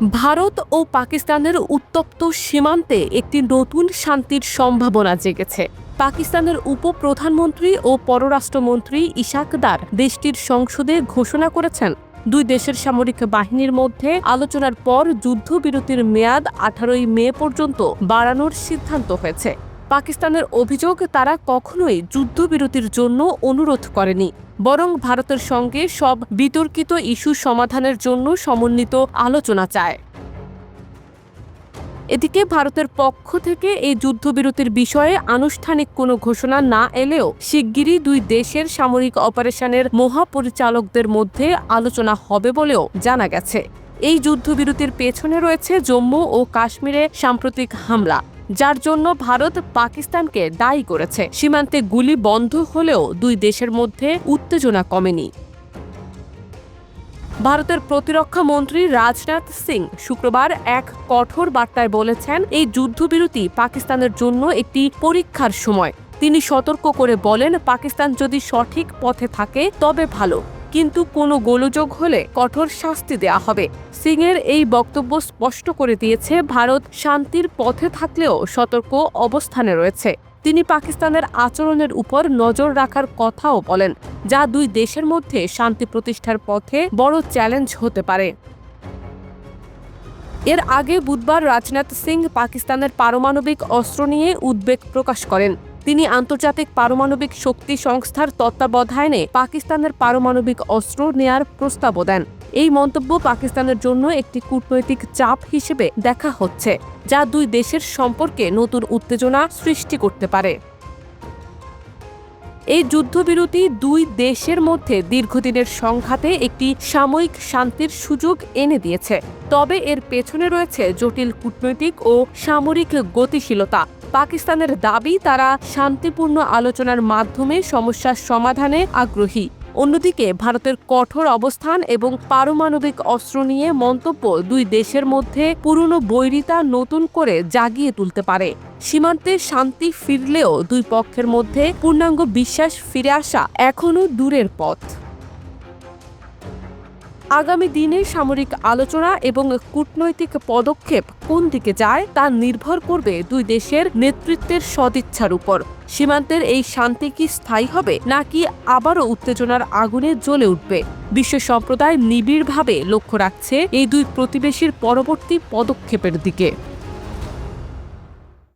ভারত ও পাকিস্তানের উত্তপ্ত সীমান্তে একটি নতুন শান্তির সম্ভাবনা জেগেছে। পাকিস্তানের উপপ্রধানমন্ত্রী ও পররাষ্ট্রমন্ত্রী ইশাকদার দেশটির সংসদে ঘোষণা করেছেন, দুই দেশের সামরিক বাহিনীর মধ্যে আলোচনার পর যুদ্ধবিরতির মেয়াদ আঠারোই মে পর্যন্ত বাড়ানোর সিদ্ধান্ত হয়েছে। পাকিস্তানের অভিযোগ, তারা কখনোই যুদ্ধবিরতির জন্য অনুরোধ করেনি। বরং ভারতের সঙ্গে সব বিতর্কিত ইস্যু সমাধানের জন্য সমন্বিত আলোচনা চায়। এদিকে ভারতের পক্ষ থেকে এই যুদ্ধবিরতির বিষয়ে আনুষ্ঠানিক কোনো ঘোষণা না এলেও শিগগিরই দুই দেশের সামরিক অপারেশনের মহাপরিচালকদের মধ্যে আলোচনা হবে বলেও জানা গেছে। এই যুদ্ধবিরতির পেছনে রয়েছে জম্মু ও কাশ্মীরে সাম্প্রতিক হামলা। যার জন্য ভারত পাকিস্তানকে দায়ী করেছে। সীমান্তে গুলি বন্ধ হলেও দুই দেশের মধ্যে উত্তেজনা কমেনি। ভারতের প্রতিরক্ষা মন্ত্রী রাজনাথ সিং শুক্রবার এক কঠোর বার্তায় বলেছেন, এই যুদ্ধবিরতি পাকিস্তানের জন্য একটি পরীক্ষার সময়। তিনি সতর্ক করে বলেন, পাকিস্তান যদি সঠিক পথে থাকে, তবে ভালো। কিন্তু কোনো গোলযোগ হলে কঠোর শাস্তি দেয়া হবে। সিংয়ের এই বক্তব্য স্পষ্ট করে দিয়েছে, ভারত শান্তির পথে থাকলেও সতর্ক অবস্থানে রয়েছে। তিনি পাকিস্তানের আচরণের উপর নজর রাখার কথাও বলেন, যা দুই দেশের মধ্যে শান্তি প্রতিষ্ঠার পথে বড় চ্যালেঞ্জ হতে পারে। এর আগে বুধবার রাজনাথ সিং পাকিস্তানের পারমাণবিক অস্ত্র নিয়ে উদ্বেগ প্রকাশ করেন। তিনি আন্তর্জাতিক পারমাণবিক শক্তি সংস্থার তত্ত্বাবধানে পাকিস্তানের পারমাণবিক অস্ত্র নেয়ার প্রস্তাবও দেন। এই মন্তব্য পাকিস্তানের জন্য একটি কূটনৈতিক চাপ হিসেবে দেখা হচ্ছে, যা দুই দেশের সম্পর্কে নতুন উত্তেজনা সৃষ্টি করতে পারে। এই যুদ্ধবিরতি দুই দেশের মধ্যে দীর্ঘদিনের সংঘাতে একটি সাময়িক শান্তির সুযোগ এনে দিয়েছে। তবে এর পেছনে রয়েছে জটিল কূটনৈতিক ও সামরিক গতিশীলতা। পাকিস্তানের দাবি, তারা শান্তিপূর্ণ আলোচনার মাধ্যমে সমস্যার সমাধানে আগ্রহী। অন্যদিকে, ভারতের কঠোর অবস্থান এবং পারমাণবিক অস্ত্র নিয়ে মন্তব্য দুই দেশের মধ্যে পুরনো বৈরিতা নতুন করে জাগিয়ে তুলতে পারে। সীমান্তে শান্তি ফিরলেও দুই পক্ষের মধ্যে পূর্ণাঙ্গ বিশ্বাস ফিরে আসা এখনও দূরের পথ। আগামী দিনে সামরিক আলোচনা এবং কূটনৈতিক পদক্ষেপ কোন দিকে যায় তা নির্ভর করবে দুই দেশের নেতৃত্বের সদিচ্ছার উপর। সীমান্তের এই শান্তি কি স্থায়ী হবে নাকি আবারও উত্তেজনার আগুনে জ্বলে উঠবে? বিশ্ব সম্প্রদায় নিবিড়ভাবে লক্ষ্য রাখছে এই দুই প্রতিবেশীর পরবর্তী পদক্ষেপের দিকে।